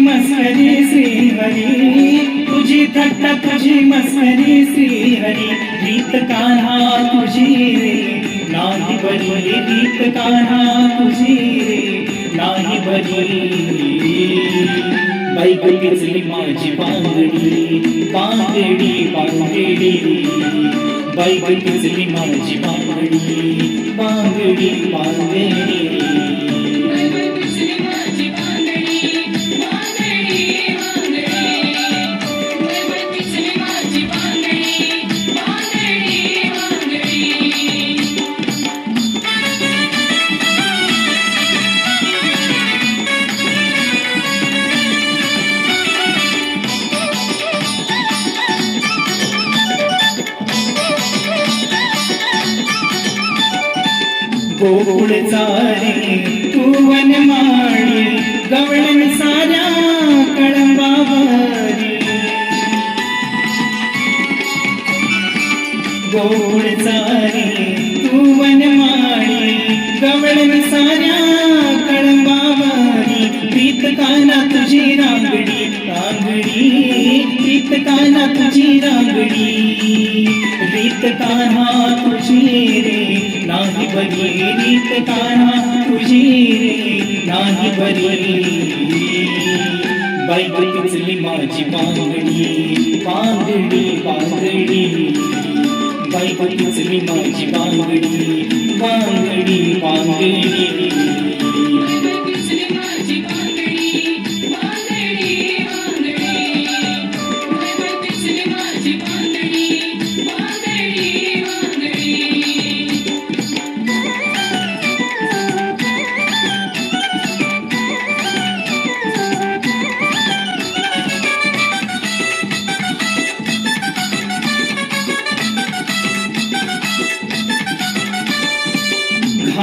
मस्करी श्रीहरी। तुझी थट्टा तुझी मस्करी श्रीहरी। रीत कान्हा तुझी रे। नाही बरी रीत कान्हा तुझी रे। नाही बरी बाईक पिचली माझी बांगडी बांगडी बांगडी। बाईक पिचली माझी बांगडी बांगडी बांगडी। गोकुळ चारी तू वनमाळी गवळण साऱ्या कळंबावारी. गोकुळ चारी तू वनमाळी गवळण साऱ्या कळंबावारी. प्रीत काना तुझी रांगडी रांगडी प्रीत काना तुझी रांगडी. रीत काना तुझी रे नाही बरी रीत कान्हा तुझी रे नाही बरी बाई पिचली माझी बांगडी बांगडी बांगडी. बाई पिचली माझी बांगडी बांगडी बांगडी.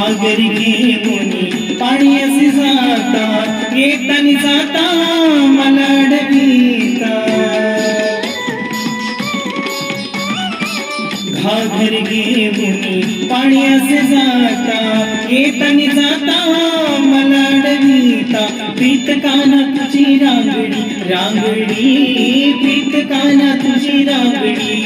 घागरी घेऊन पाणी असे जाता येतानी जाता मला अडविता घागर घेऊन पाणी असे जाता येतानी जाता मला अडविता प्रीत काना तुझी रांगडी रांगडी प्रीत काना तुझी रांगडी.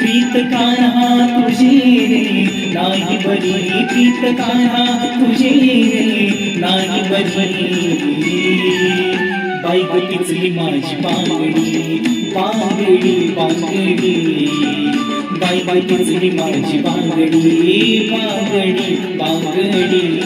प्रीत काना तुझी रे नाही बरी पीत काना तुझे नाही बरी बाईक पिचली माझी बांगडी बांगडी बांगडी. बाईक पिचली माझी बांगडी बांगडी बांगडी.